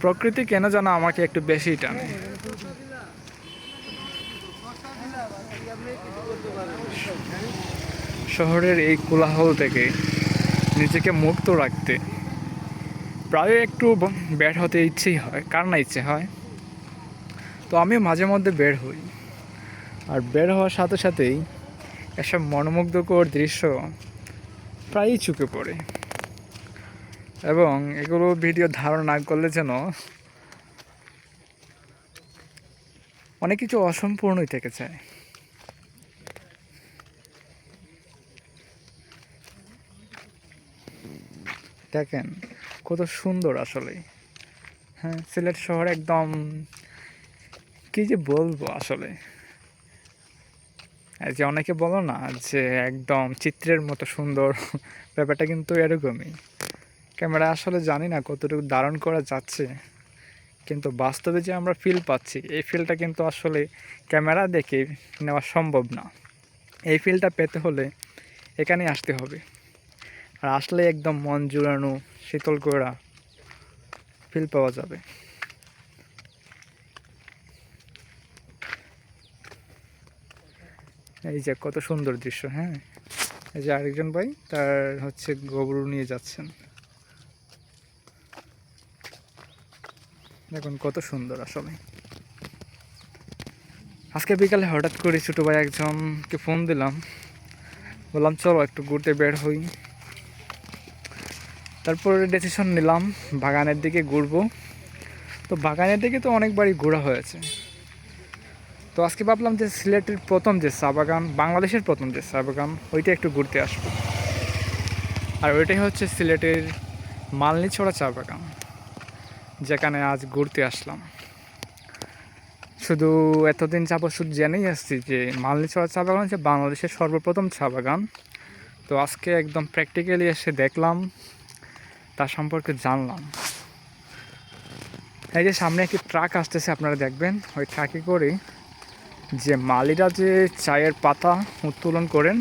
প্রকৃতি কেন যেন আমাকে একটু বেশি টানে? শহরের এই কোলাহল থেকে নিজেকে মুক্ত রাখতে প্রায় একটু বের হতে ইচ্ছেই হয়, কার না ইচ্ছে হয়? তো আমি মাঝে মধ্যে বের হই। আর বের হওয়ার সাথে সাথেই এসব মনোমুগ্ধকর দৃশ্য প্রায়ই চুকে পড়ে। এবং এগুলো ভিডিও ধারণ না করলে যেন অনেক কিছু অসম্পূর্ণই থেকে যায়। দেখেন, কত সুন্দর আসলে। হ্যাঁ সিলেট শহর একদম, কি যে বলব আসলে। যে অনেকে বলো না যে একদম চিত্রের মতো সুন্দর, ব্যাপারটা কিন্তু এরকমই। ক্যামেরা আসলে জানি না কতটুকু ধারণ করা যাচ্ছে, কিন্তু বাস্তবে যে আমরা ফিল পাচ্ছি, এই ফিলটা কিন্তু আসলে ক্যামেরা দেখে নেওয়া সম্ভব না। এই ফিলটা পেতে হলে এখানে আসতে হবে। আর আসলে একদম মন জুড়ানো শীতল করা ফিল পাওয়া যাবে। এই যে কত সুন্দর দৃশ্য হ্যাঁ? এই যে আরেকজন ভাই, তার হচ্ছে গরু নিয়ে যাচ্ছেন। দেখুন, কত সুন্দর আসলে। আজকে বিকালে হঠাৎ করে ছোটো ভাই একজনকে ফোন দিলাম। বললাম, চলো একটু ঘুরতে বের হই। তারপরে ডিসিশন নিলাম, বাগানের দিকে ঘুরবো। তো বাগানের দিকে তো অনেকবারই ঘোরা হয়েছে। তো আজকে ভাবলাম যে সিলেটের প্রথম যে চা বাগান, বাংলাদেশের প্রথম যে চা বাগান, ওইটা একটু ঘুরতে আসব। আর ওইটাই হচ্ছে সিলেটের মালনিছড়া চা বাগান। যেখানে আজ ঘুরতে আসলাম। শুধু এতদিন যাবত শুধু জেনেই আসছি যে মালনিছড়া চা বাগান হচ্ছে বাংলাদেশের সর্বপ্রথম চা বাগান। তো আজকে একদম প্র্যাকটিক্যালি এসে দেখলাম তার সম্পর্কে জানলাম। এই যে সামনে একটি ট্রাক আসতেছে, আপনারা দেখবেন, ওই ট্রাকে করে যে মালিরা যে চায়ের পাতা উত্তোলন করেন,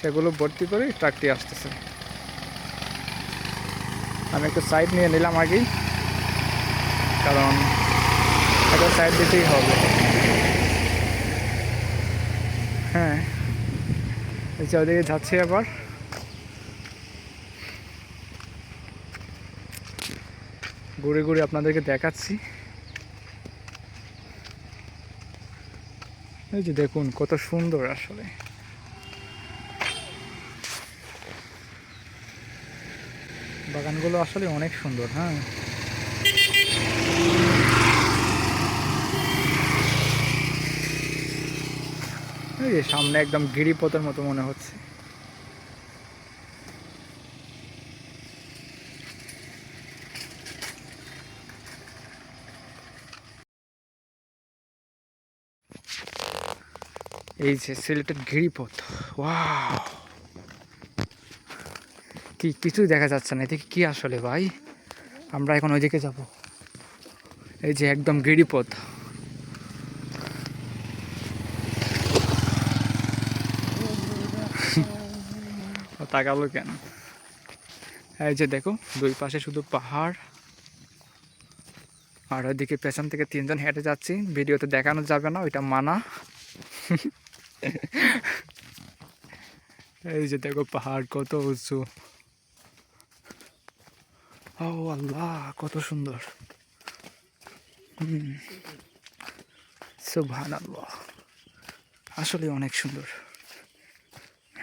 সেগুলো ভর্তি করে ট্রাকটি আসতেছে। আমি একটু সাইড নিয়ে নিলাম আগেই। কারণ একটা সাইড দিতেই হবে। হ্যাঁ এই যে ওদিকে যাচ্ছি আবার। ঘুরে ঘুরে আপনাদেরকে দেখাচ্ছি। এই যে দেখুন, কত সুন্দর আসলে। বাগানগুলো আসলে অনেক সুন্দর হ্যাঁ। এই যে সামনে একদম গিরিপথের মতো মনে হচ্ছে। এই যে সিলেটের গিরিপথ কি কিছুই দেখা যাচ্ছে না, এদিকে কি আসলে ভাই? আমরা এখন ওইদিকে যাব। এই যে একদম গিরিপথ। তাকালো কেন? এই যে দেখো, দুই পাশে শুধু পাহাড়। আর ওইদিকে পেছন থেকে তিনজন হেঁটে যাচ্ছি। ভিডিওতে দেখানো যাবে না, ওইটা মানা। এই যে দেখো পাহাড়, কত উঁচু। ও আল্লাহ, কত সুন্দর। সুবহান আল্লাহ আসলে অনেক সুন্দর।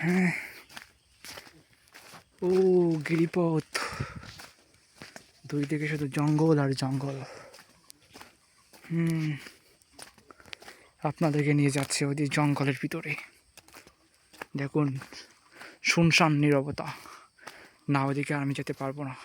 হ্যাঁ। ও, গিরিপথ। দুই দিকে শুধু জঙ্গল আর জঙ্গল। হুম, আপনাদেরকে নিয়ে যাচ্ছে ওই জঙ্গলের ভিতরে। দেখুন, শুনশান নিরবতা। না ওদিকে আমি যেতে পারব না।